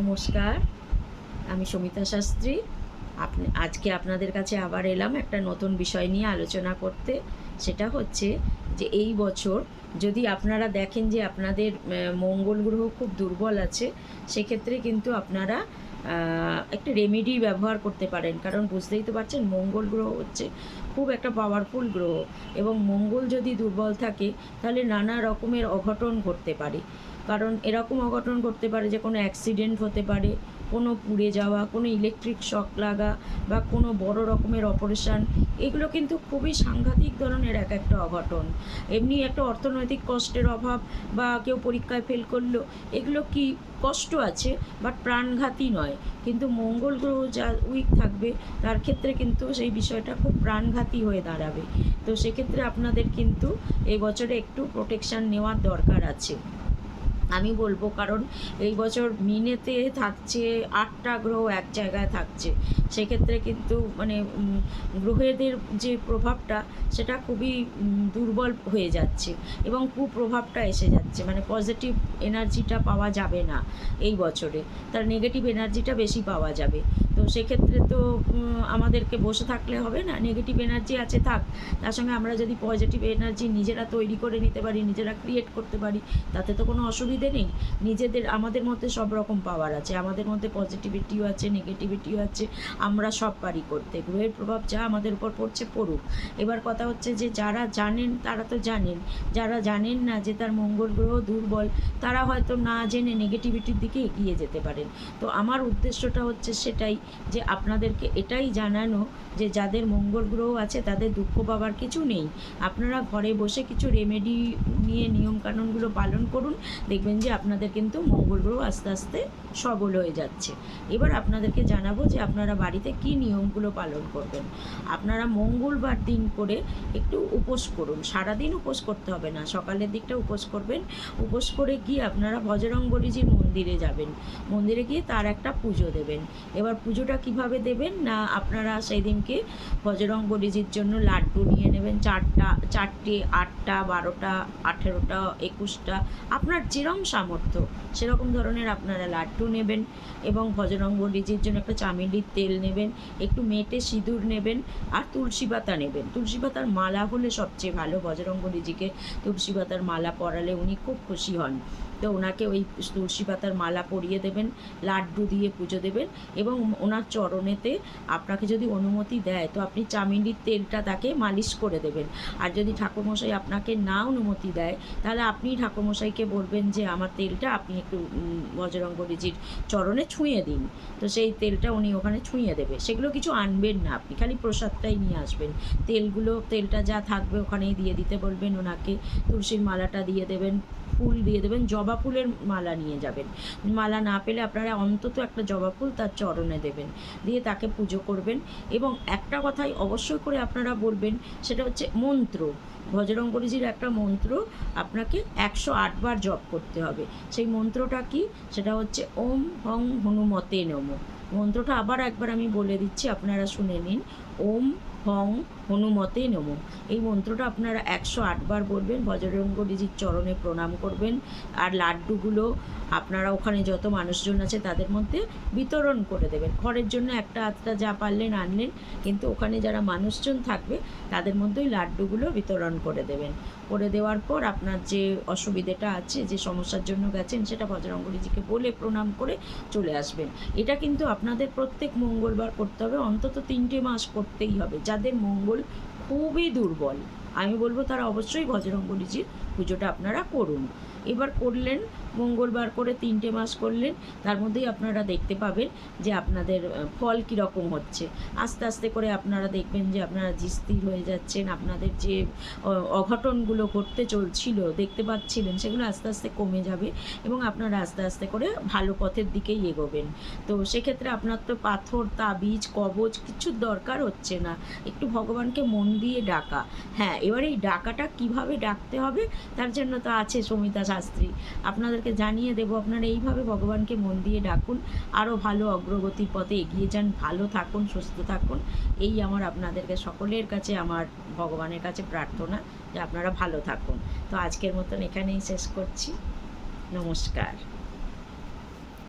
নমস্কার, আমি সমিতা শাস্ত্রী। আপনি, আজকে আপনাদের কাছে আবার এলাম একটা নতুন বিষয় নিয়ে আলোচনা করতে। সেটা হচ্ছে যে এই বছর যদি আপনারা দেখেন যে আপনাদের মঙ্গল গ্রহ খুব দুর্বল আছে, সেক্ষেত্রে কিন্তু আপনারা একটা রেমেডি ব্যবহার করতে পারেন। কারণ বুঝতেই তো পারছেন, মঙ্গল গ্রহ হচ্ছে খুব একটা পাওয়ারফুল গ্রহ এবং মঙ্গল যদি দুর্বল থাকে, তাহলে নানা রকমের অঘটন ঘটতে পারে। কারণ এরকম অঘটন ঘটতে পারে যে কোনো অ্যাক্সিডেন্ট হতে পারে, কোনো পুড়ে যাওয়া, কোনো ইলেকট্রিক শক লাগা বা কোনো বড় রকমের অপারেশন এগুলো কিন্তু খুবই সাংঘাতিক ধরনের এক একটা অঘটন। এমনি একটা অর্থনৈতিক কষ্টের অভাব বা কেউ পরীক্ষায় ফেল করল, এগুলো কি কষ্ট আছে বাট প্রাণঘাতী নয়। কিন্তু মঙ্গল গ্রহ যা উইক থাকবে, তার ক্ষেত্রে কিন্তু সেই বিষয়টা খুব প্রাণঘাতী হয়ে দাঁড়াবে। তো সেক্ষেত্রে আপনাদের কিন্তু এই বছরে একটু প্রোটেকশান নেওয়ার দরকার আছে। আমি বলব, কারণ এই বছর মিনেতে থাকছে, আটটা গ্রহ এক জায়গায় থাকছে। সেক্ষেত্রে কিন্তু মানে গ্রহেদের যে প্রভাবটা, সেটা খুবই দুর্বল হয়ে যাচ্ছে এবং কুপ্রভাবটা এসে যাচ্ছে। মানে পজিটিভ এনার্জিটা পাওয়া যাবে না এই বছরে। তার নেগেটিভ এনার্জিটা বেশি পাওয়া যাবে। তো সেক্ষেত্রে তো আমাদেরকে বসে থাকলে হবে না। নেগেটিভ এনার্জি আছে, থাক। তার সঙ্গে আমরা যদি পজিটিভ এনার্জি নিজেরা তৈরি করে নিতে পারি, নিজেরা ক্রিয়েট করতে পারি, তাতে তো কোনো অসুবিধে নেই। নিজেদের, আমাদের মধ্যে সব রকম পাওয়ার আছে। আমাদের মধ্যে পজিটিভিটিও আছে নেগেটিভিটিও আছে। আমরা সব পারি করতে। গ্রহের প্রভাব যা আমাদের উপর পড়ছে, পড়ুক। এবার কথা হচ্ছে যে, যারা জানেন, তারা তো জানেন। যারা জানেন না যে তার মঙ্গল গ্রহ দুর্বল, তারা হয়তো না জেনে নেগেটিভিটির দিকে এগিয়ে যেতে পারেন। তো আমার উদ্দেশ্যটা হচ্ছে সেটাই যে আপনাদেরকে এটাই জানানো যে যাদের মঙ্গল গ্রহ আছে, তাদের দুঃখ পাবার কিছু নেই। আপনারা ঘরে বসে কিছু রেমেডি নিয়ে নিয়মকানুনগুলো পালন করুন। দেখবেন যে আপনাদের কিন্তু মঙ্গল গ্রহ আস্তে আস্তে সবল হয়ে যাচ্ছে। এবার আপনাদেরকে জানাব যে আপনারা বাড়িতে কি নিয়মগুলো পালন করবেন। আপনারা মঙ্গলবার দিন করে একটু উপোস করুন। সারাদিন উপোস করতে হবে না। সকালের দিকটা উপোস করবেন। উপোস করে গিয়ে আপনারা বজরং মন্দিরে যাবেন। মন্দিরে গিয়ে তার একটা পুজো দেবেন। এবার পুজোটা কীভাবে দেবেন না আপনারা সেই দিনকে বজরং বলিজির জন্য লাড্ডু নিয়ে নেবেন? চারটা, চারটে, আটটা, বারোটা, আঠেরোটা, একুশটা, আপনার যেরম সামর্থ্য সেরকম ধরনের আপনারা লাড্ডু নেবেন এবং ভজরং বলিজির জন্য একটা চামেলির তেল নেবেন, একটু মেটে সিঁদুর নেবেন আর তুলসী পাতা নেবেন। তুলসী পাতার মালা হলে সবচেয়ে ভালো বজরং বলিজিকে তুলসী পাতার মালা পরালে উনি খুব খুশি হন। তো ওনাকে ওই তুলসী পাতার মালা পরিয়ে দেবেন, লাড্ডু দিয়ে পুজো দেবেন এবং ওনার চরণেতে আপনাকে যদি অনুমতি দেয় তো আপনি চামেলির তেলটা তাকে মালিশ করে দেবেন। আর যদি ঠাকুরমশাই আপনাকে না অনুমতি দেয় তাহলে আপনি ঠাকুরমশাইকে বলবেন যে আমার তেলটা আপনি একটু উম, বজরং চরণে ছুঁয়ে দিন। তো সেই তেলটা উনি ওখানে ছুঁয়ে দেবে। সেগুলো কিছু আনবেন না আপনি খালি প্রসাদটাই নিয়ে আসবেন। তেলগুলো তেলটা যা থাকবে ওখানেই দিয়ে দিতে বলবেন ওনাকে। তুলসীর মালাটা দিয়ে দেবেন। ফুল দিয়ে দেবেন, জবা ফুলের মালা নিয়ে যাবেন। মালা না পেলে আপনারা অন্তত একটা জবা ফুল তার চরণে দেবেন, দিয়ে তাকে পুজো করবেন। এবং একটা কথাই অবশ্যই করে আপনারা বলবেন, সেটা হচ্ছে মন্ত্র। ভজরং বলিজির একটা মন্ত্র আপনাকে একশো আটবার জপ করতে হবে। সেই মন্ত্রটা কি? সেটা হচ্ছে ওম হং হনুমতে নম। মন্ত্রটা আবার একবার আমি বলে দিচ্ছি, আপনারা শুনে নিন। ওম হং হনুমতে নম। এই মন্ত্রটা আপনারা একশো আটবার বলবেন বজরঙ্গলিজির চরণে প্রণাম করবেন। আর লাড্ডুগুলো আপনারা ওখানে যত মানুষজন আছে তাদের মধ্যে বিতরণ করে দেবেন। ঘরের জন্য একটা আধটা যা পারলেন আনলেন, কিন্তু ওখানে যারা মানুষজন থাকবে তাদের মধ্যেই লাড্ডুগুলো বিতরণ করে দেবেন। করে দেওয়ার পর আপনার যে অসুবিধেটা আছে, যে সমস্যার জন্য গেছেন, সেটা বজরঙ্গলিজিকে বলে প্রণাম করে চলে আসবেন। এটা কিন্তু আপনাদের প্রত্যেক মঙ্গলবার করতে হবে, অন্তত তিনটে মাস করতেই হবে। যাদের মঙ্গল খুবই দুর্বল। আমি বলব তারা অবশ্যই বজরঙ্গলিজির পুজোটা আপনারা করুন। এবার করলেন মঙ্গলবার করে তিনটে মাস করলেন, তার মধ্যেই আপনারা দেখতে পাবেন যে আপনাদের ফল কীরকম হচ্ছে। আস্তে আস্তে করে আপনারা দেখবেন যে আপনারা জিস্থির হয়ে যাচ্ছেন, আপনাদের যে অঘটনগুলো ঘটতে চলছিল, দেখতে পাচ্ছিলেন, সেগুলো আস্তে আস্তে কমে যাবে এবং আপনারা আস্তে আস্তে করে ভালো পথের দিকেই এগোবেন। তো সেক্ষেত্রে আপনার তো পাথর, তাবিজ, কবচ কিছুর দরকার হচ্ছে না। একটু ভগবানকে মন দিয়ে ডাকা। হ্যাঁ এবার এই ডাকাটা কীভাবে ডাকতে হবে, তার জন্য তো আছে সমিতা শাস্ত্রী। আপনাদেরকে জানিয়ে দেবো, আপনারা এইভাবে ভগবানকে মন দিয়ে ডাকুন, আরও ভালো অগ্রগতির পথে এগিয়ে যান, ভালো থাকুন, সুস্থ থাকুন। এই আমার আপনাদেরকে সকলের কাছে, আমার ভগবানের কাছে প্রার্থনা যে আপনারা ভালো থাকুন। তো আজকের মতন এখানেই শেষ করছি। নমস্কার।